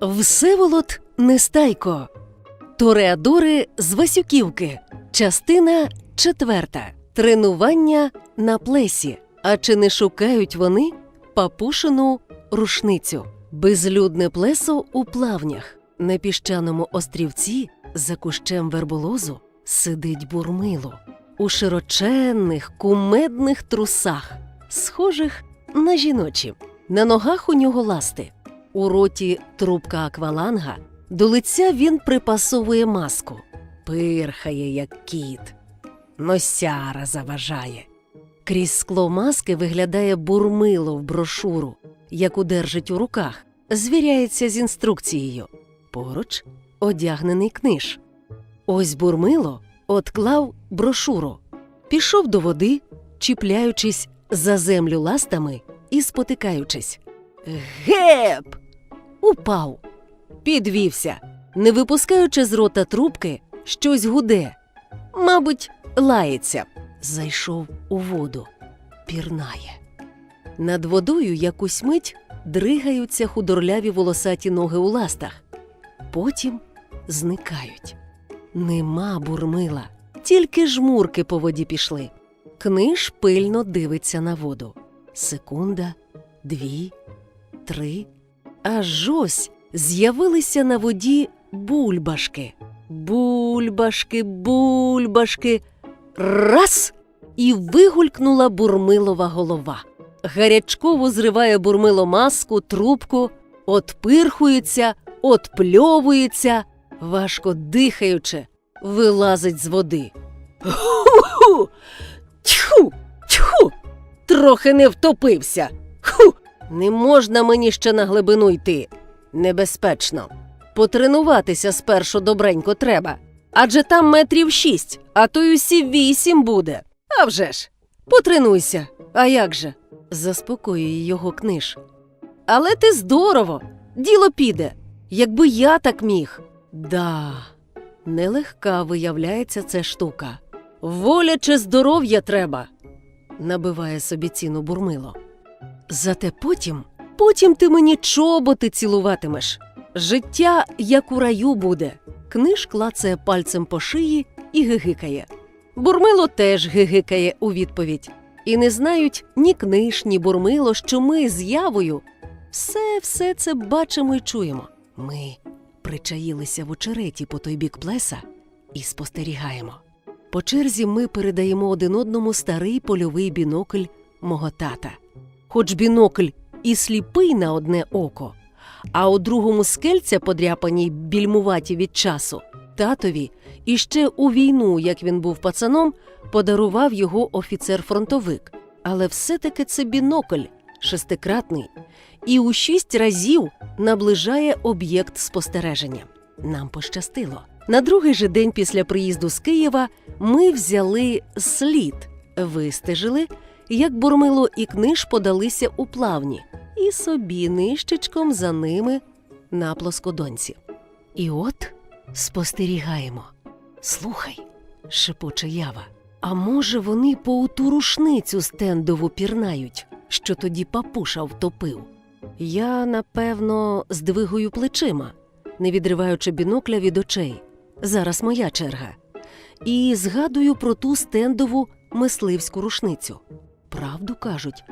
Всеволод Нестайко. Тореадори з Васюківки. Частина четверта. Тренування на плесі. А чи не шукають вони папушину рушницю? Безлюдне плесо у плавнях. На піщаному острівці за кущем верболозу сидить бурмило у широченних кумедних трусах, схожих на жіночі. На ногах у нього ласти. У роті трубка акваланга, до лиця він припасовує маску, пирхає, як кіт, носяра заважає. Крізь скло маски виглядає бурмило в брошуру, яку держить у руках, звіряється з інструкцією. Поруч одягнений книж. Ось бурмило отклав брошуру, пішов до води, чіпляючись за землю ластами і спотикаючись. Геп! Упав, підвівся, не випускаючи з рота трубки, щось гуде. Мабуть, лається. Зайшов у воду, пірнає. Над водою якусь мить дригаються худорляві волосаті ноги у ластах. Потім зникають. Нема бурмила, тільки жмурки по воді пішли. Книж пильно дивиться на воду. Секунда, дві, три. Аж ось з'явилися на воді бульбашки. Бульбашки, бульбашки. Раз! І вигулькнула бурмилова голова. Гарячково зриває бурмило маску, трубку, отпирхується, отпльовується, важко дихаючи, вилазить з води. Ху-ху! Тьху! Тьху! Трохи не втопився. Ху! Не можна мені ще на глибину йти. Небезпечно. Потренуватися спершу добренько треба. Адже там метрів шість, а то й усі вісім буде. А вже ж, потренуйся. А як же? заспокоює його книж. Але ти здорово, діло піде. Якби я так міг. Да, нелегка виявляється ця штука. Воля чи здоров'я треба, набиває собі ціну бурмило. Зате потім, потім ти мені чоботи цілуватимеш. Життя як у раю буде. Книж клацає пальцем по шиї і гигикає. Бурмило теж гигикає у відповідь. І не знають ні книж, ні бурмило, що ми з явою все все це бачимо і чуємо. Ми причаїлися в очереті по той бік плеса і спостерігаємо. По черзі ми передаємо один одному старий польовий бінокль мого тата. Хоч бінокль і сліпий на одне око, а у другому скельця подряпані більмуваті від часу. Татові іще у війну, як він був пацаном, подарував його офіцер-фронтовик. Але все-таки це бінокль шестикратний і у шість разів наближає об'єкт спостереження. Нам пощастило. На другий же день після приїзду з Києва ми взяли слід, вистежили, як Бурмило і книж подалися у плавні, і собі нищечком за ними на плоскодонці. І от спостерігаємо. Слухай, шепоче ява. А може, вони по оту рушницю стендову пірнають, що тоді папуша втопив? Я, напевно, здвигую плечима, не відриваючи бінокля від очей. Зараз моя черга. І згадую про ту стендову мисливську рушницю. Правду кажуть,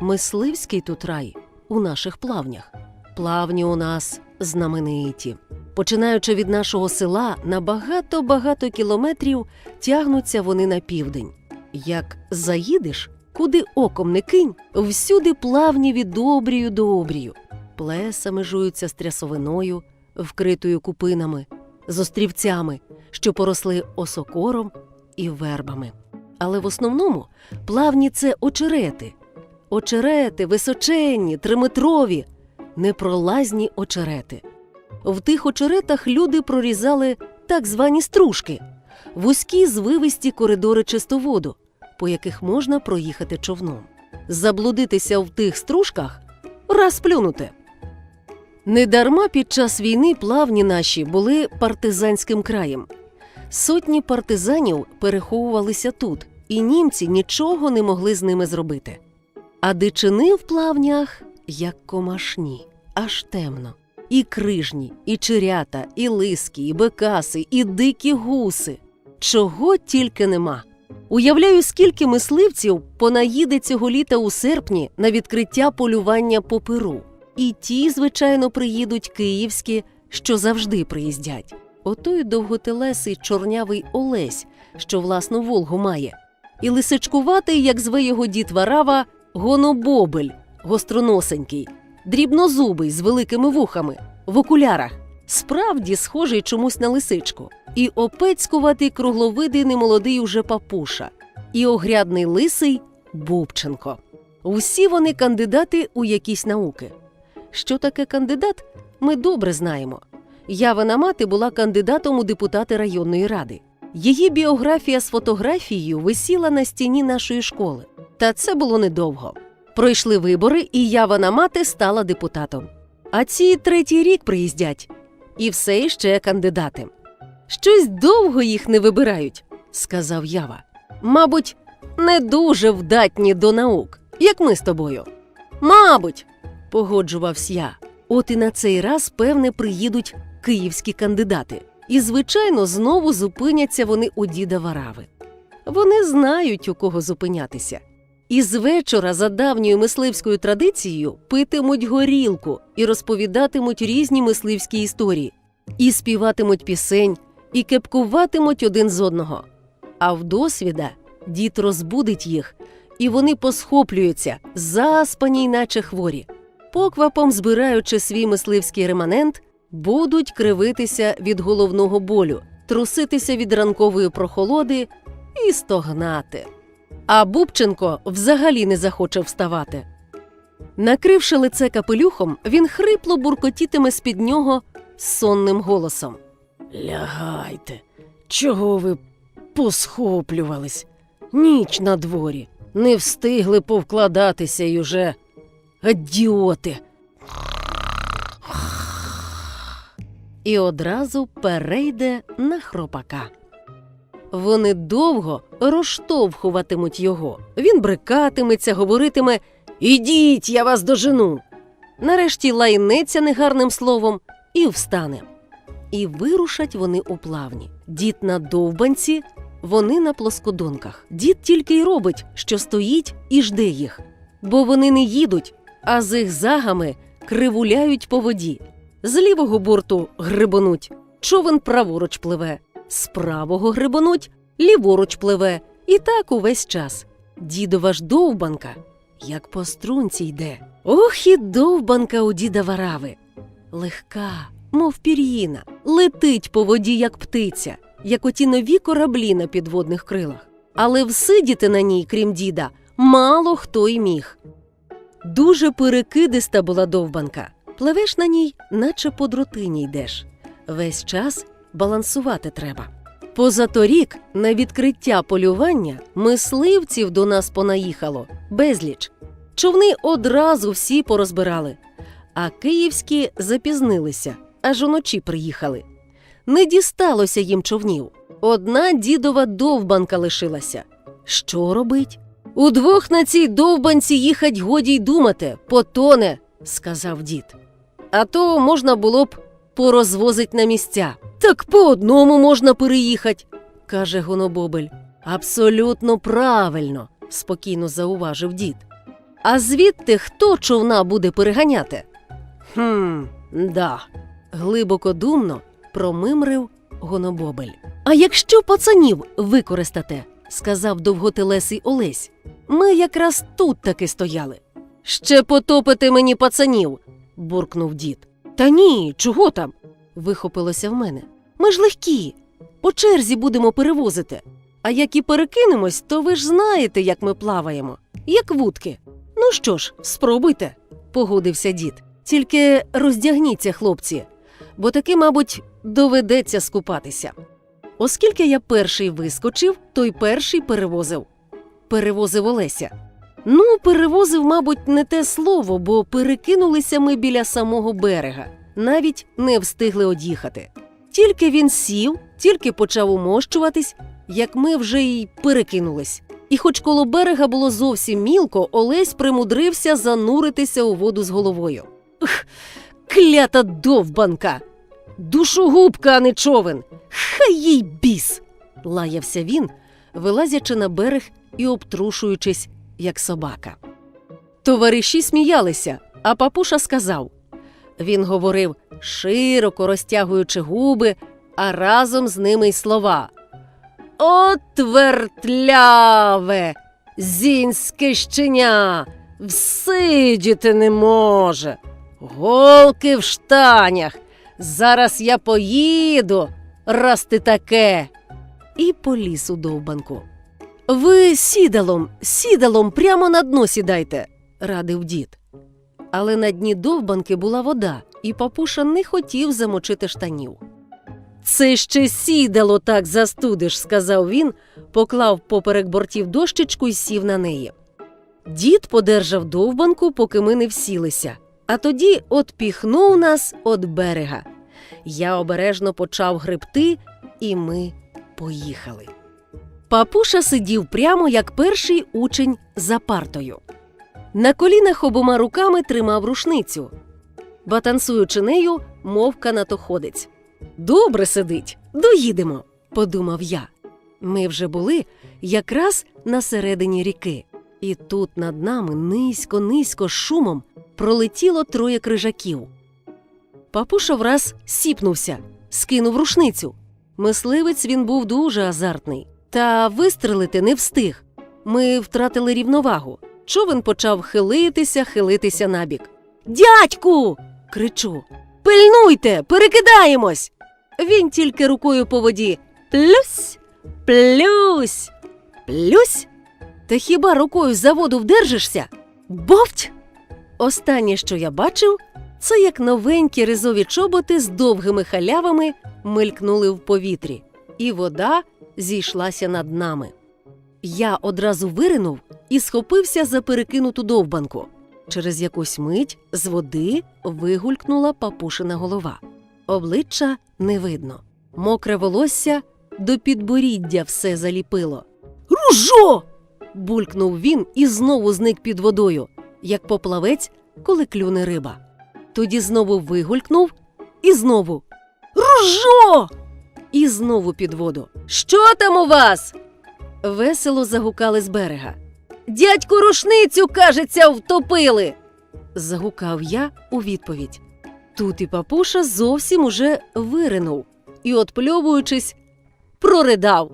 мисливський тут рай у наших плавнях. Плавні у нас знамениті. Починаючи від нашого села, на багато-багато кілометрів тягнуться вони на південь. Як заїдеш, куди оком не кинь, всюди плавні від обрію до обрію. Плеса межуються з трясовиною, вкритою купинами, з острівцями, що поросли осокором і вербами. Але в основному плавні це очерети. Очерети височенні, триметрові, непролазні очерети. В тих очеретах люди прорізали так звані стружки, вузькі звивисті коридори чистоводу, по яких можна проїхати човном. Заблудитися в тих стружках раз плюнути. Недарма під час війни плавні наші були партизанським краєм. Сотні партизанів переховувалися тут, і німці нічого не могли з ними зробити. А дичини в плавнях, як комашні, аж темно. І крижні, і чирята, і лиски, і бекаси, і дикі гуси. Чого тільки нема. Уявляю, скільки мисливців понаїде цього літа у серпні на відкриття полювання по перу. І ті, звичайно, приїдуть київські, що завжди приїздять. Отой довготелесий чорнявий Олесь, що власну Волгу має, і лисичкуватий, як зве його дід Варава, гонобобель, гостроносенький, дрібнозубий з великими вухами, в окулярах, справді схожий чомусь на лисичку, і опецькуватий кругловидий немолодий уже папуша, і огрядний лисий Бубченко. Усі вони кандидати у якісь науки. Що таке кандидат, ми добре знаємо. Явина мати була кандидатом у депутати районної ради. Її біографія з фотографією висіла на стіні нашої школи. Та це було недовго. Пройшли вибори, і Явина мати стала депутатом. А ці третій рік приїздять, і все іще кандидати. Щось довго їх не вибирають, сказав Ява. Мабуть, не дуже вдатні до наук, як ми з тобою. Мабуть, погоджувався я. От і на цей раз, певне, приїдуть київські кандидати. І, звичайно, знову зупиняться вони у діда Варави. Вони знають, у кого зупинятися. І з вечора, за давньою мисливською традицією, питимуть горілку і розповідатимуть різні мисливські історії, і співатимуть пісень, і кепкуватимуть один з одного. А вдосвіда дід розбудить їх, і вони посхоплюються, заспані, наче хворі. Поквапом збираючи свій мисливський реманент, будуть кривитися від головного болю, труситися від ранкової прохолоди і стогнати. А Бубченко взагалі не захоче вставати. Накривши лице капелюхом, він хрипло буркотітиме з-під нього сонним голосом. Лягайте, чого ви посхоплювались? Ніч на дворі, не встигли повкладатися й уже. Адіоти. І одразу перейде на хропака. Вони довго розштовхуватимуть його. Він брикатиметься, говоритиме Ідіть, я вас дожену. Нарешті лайнеться негарним словом і встане. І вирушать вони у плавні. Дід на довбанці, вони на плоскодонках. Дід тільки й робить, що стоїть і жде їх. Бо вони не їдуть, а з їх загами кривуляють по воді. З лівого борту грибонуть, човен праворуч пливе, з правого грибонуть, ліворуч пливе, і так увесь час. Дідова ж довбанка, як по струнці йде. Ох і довбанка у діда варави. Легка, мов пір'їна, летить по воді, як птиця, як оті нові кораблі на підводних крилах. Але всидіти на ній, крім діда, мало хто й міг. Дуже перекидиста була довбанка. Пливеш на ній, наче по дротині йдеш. Весь час балансувати треба. Позаторік на відкриття полювання мисливців до нас понаїхало безліч. Човни одразу всі порозбирали, а київські запізнилися, аж уночі приїхали. Не дісталося їм човнів. Одна дідова довбанка лишилася. Що робить? Удвох на цій довбанці їхать годі й думати, потоне, сказав дід. А то можна було б порозвозить на місця. Так по одному можна переїхати, каже Гонобобель. Абсолютно правильно, спокійно зауважив дід. А звідти хто човна буде переганяти? Хм, да. глибоко думно промимрив Гонобобель. А якщо пацанів використати, сказав довготелесий Олесь. Ми якраз тут таки стояли. Ще потопити мені пацанів, буркнув дід. Та ні, чого там? вихопилося в мене. Ми ж легкі. По черзі будемо перевозити. А як і перекинемось, то ви ж знаєте, як ми плаваємо, як вудки. Ну що ж, спробуйте, погодився дід. Тільки роздягніться, хлопці, бо таки, мабуть, доведеться скупатися. Оскільки я перший вискочив, то й перший перевозив. Перевозив Олеся. Ну, перевозив, мабуть, не те слово, бо перекинулися ми біля самого берега, навіть не встигли од'їхати. Тільки він сів, тільки почав умощуватись, як ми вже й перекинулись. І хоч коло берега було зовсім мілко, Олесь примудрився зануритися у воду з головою. Ух, Клята довбанка! Душогубка, а не човен! Хай їй біс! лаявся він, вилазячи на берег і обтрушуючись, як собака. Товариші сміялися, а папуша сказав. Він говорив, широко розтягуючи губи, а разом з ними й слова. От вертляве, зінське щеня, всидіти не може. Голки в штанях. Зараз я поїду, раз ти таке. І поліз у довбанку. Ви сідалом, сідалом прямо на дно сідайте, радив дід. Але на дні довбанки була вода, і папуша не хотів замочити штанів. Це ще сідало так застудиш, сказав він, поклав поперек бортів дощечку і сів на неї. Дід подержав довбанку, поки ми не всілися, а тоді отпіхнув нас від берега. Я обережно почав гребти, і ми поїхали. Папуша сидів прямо як перший учень за партою. На колінах обома руками тримав рушницю, батансуючи нею, мов канатоходець. Добре сидить, доїдемо, подумав я. Ми вже були якраз на середині ріки, і тут над нами низько, низько шумом пролетіло троє крижаків. Папуша враз сіпнувся, скинув рушницю. Мисливець він був дуже азартний, та вистрелити не встиг. Ми втратили рівновагу. Човен почав хилитися, хилитися набік. Дядьку. кричу. Пильнуйте, перекидаємось. Він тільки рукою по воді. Плюсь, плюсь, плюсь. Та хіба рукою за воду вдержишся? Бовть! Останнє, що я бачив, це як новенькі ризові чоботи з довгими халявами мелькнули в повітрі, і вода зійшлася над нами. Я одразу виринув і схопився за перекинуту довбанку. Через якусь мить з води вигулькнула папушина голова. Обличчя не видно. Мокре волосся до підборіддя все заліпило. Ружо! булькнув він і знову зник під водою, як поплавець, коли клюне риба. Тоді знову вигулькнув і знову. Ружо! І знову під воду. Що там у вас? Весело загукали з берега. Дядьку рушницю, кажеться, втопили. загукав я у відповідь. Тут і папуша зовсім уже виринув і, отпльовуючись, проридав.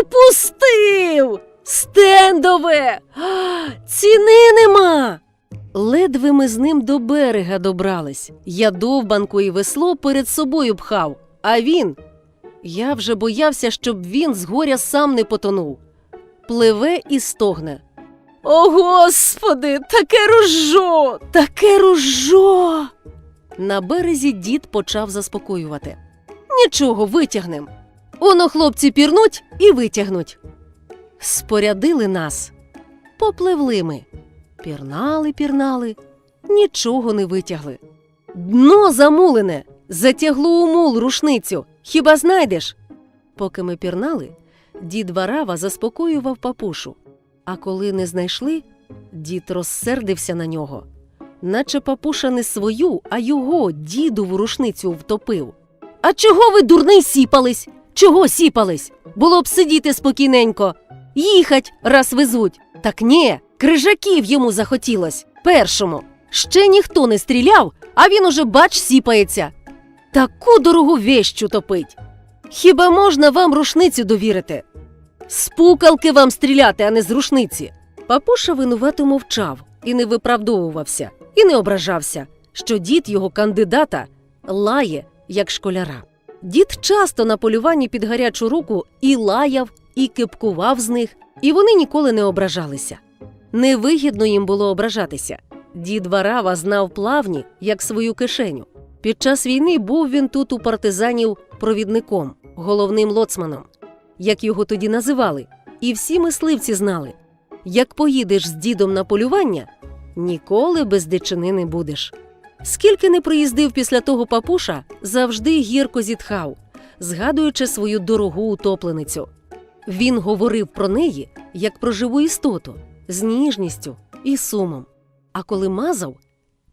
Упустив! Стендове! Ціни нема! Ледве ми з ним до берега добрались. Я довбанку і весло перед собою пхав, а він. Я вже боявся, щоб він з горя сам не потонув. Пливе і стогне. О, господи, таке ружо! Таке ружо! На березі дід почав заспокоювати. Нічого, витягнем. Оно хлопці пірнуть і витягнуть. Спорядили нас. Попливли ми. Пірнали, пірнали, нічого не витягли. Дно замулене, затягло у мул рушницю. Хіба знайдеш? Поки ми пірнали, дід Варава заспокоював папушу. А коли не знайшли, дід розсердився на нього. Наче папуша не свою, а його дідову рушницю втопив. А чого ви, дурний, сіпались? Чого сіпались? Було б сидіти спокійненько, їхать, раз везуть. Так ні, крижаків йому захотілось. Першому. Ще ніхто не стріляв, а він уже бач сіпається. Таку дорогу вещу топить. Хіба можна вам рушницю довірити? З пукалки вам стріляти, а не з рушниці. Папуша винувато мовчав і не виправдовувався, і не ображався, що дід його кандидата лає, як школяра. Дід часто на полюванні під гарячу руку і лаяв, і кипкував з них, і вони ніколи не ображалися. Невигідно їм було ображатися. Дід Варава знав плавні, як свою кишеню. Під час війни був він тут у партизанів провідником, головним лоцманом, як його тоді називали, і всі мисливці знали: як поїдеш з дідом на полювання, ніколи без дичини не будеш. Скільки не приїздив після того папуша, завжди гірко зітхав, згадуючи свою дорогу утопленицю. Він говорив про неї як про живу істоту з ніжністю і сумом. А коли мазав,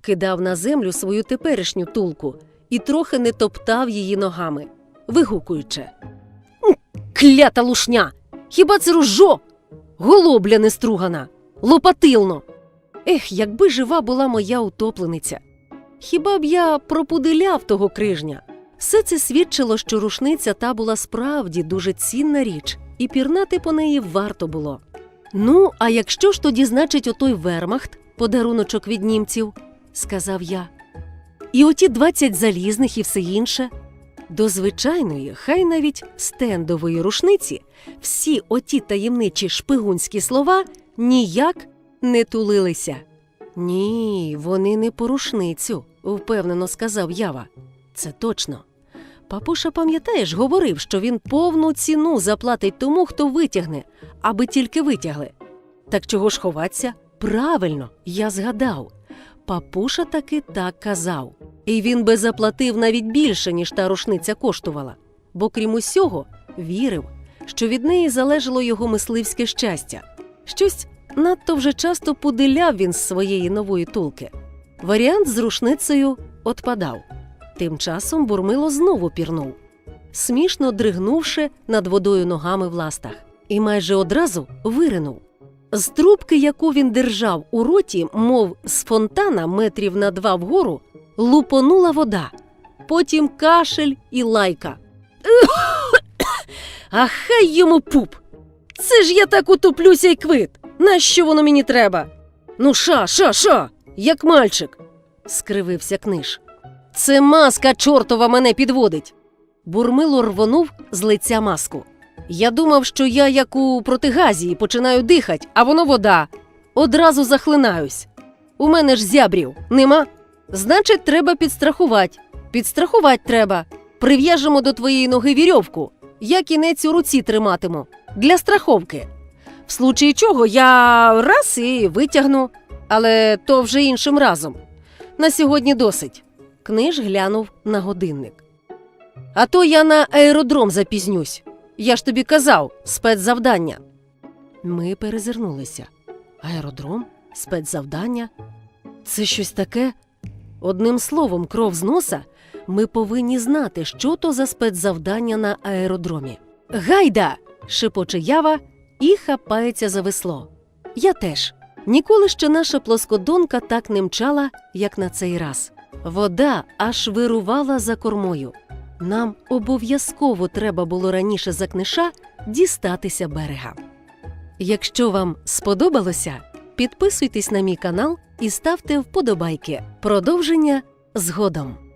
кидав на землю свою теперішню тулку і трохи не топтав її ногами, вигукуючи. «М, Клята лушня! Хіба це ружо? Голобля нестругана, лопатилно. Ех, якби жива була моя утоплениця. Хіба б я пропудиляв того крижня? Все це свідчило, що рушниця та була справді дуже цінна річ, і пірнати по неї варто було. Ну, а якщо ж тоді, значить, отой вермахт, подаруночок від німців, сказав я. І оті двадцять залізних і все інше. До звичайної, хай навіть стендової рушниці, всі оті таємничі шпигунські слова ніяк не тулилися. Ні, вони не по рушницю, впевнено сказав Ява. Це точно. Папуша, пам'ятаєш, говорив, що він повну ціну заплатить тому, хто витягне, аби тільки витягли. Так чого ж ховатися? Правильно, я згадав. Папуша таки так казав. І він би заплатив навіть більше, ніж та рушниця коштувала, бо крім усього, вірив, що від неї залежало його мисливське щастя. Щось надто вже часто пудиляв він з своєї нової тулки. Варіант з рушницею отпадав. Тим часом бурмило знову пірнув, смішно дригнувши над водою ногами в ластах, і майже одразу виринув. З трубки, яку він держав у роті, мов з фонтана метрів на два вгору, лупонула вода, потім кашель і лайка. А хай йому пуп! Це ж я так утоплюся й квит. Нащо воно мені треба? Ну, ша, ша, ша, як мальчик, скривився книж. Це маска чортова мене підводить. Бурмило рвонув з лиця маску. Я думав, що я, як у протигазії, починаю дихати, а воно вода. Одразу захлинаюсь. У мене ж зябрів нема. Значить, треба підстрахувати. Підстрахувати треба. Прив'яжемо до твоєї ноги вірьовку. Я кінець у руці триматиму для страховки. В случаї чого я раз і витягну, але то вже іншим разом. На сьогодні досить. Книж глянув на годинник. А то я на аеродром запізнюсь. Я ж тобі казав, спецзавдання. Ми перезирнулися. Аеродром? Спецзавдання? Це щось таке? Одним словом, кров з носа, ми повинні знати, що то за спецзавдання на аеродромі. Гайда! шепоче ява і хапається за весло. Я теж. Ніколи ще наша плоскодонка так не мчала, як на цей раз. Вода аж вирувала за кормою. Нам обов'язково треба було раніше за книша дістатися берега. Якщо вам сподобалося, підписуйтесь на мій канал і ставте вподобайки. Продовження згодом.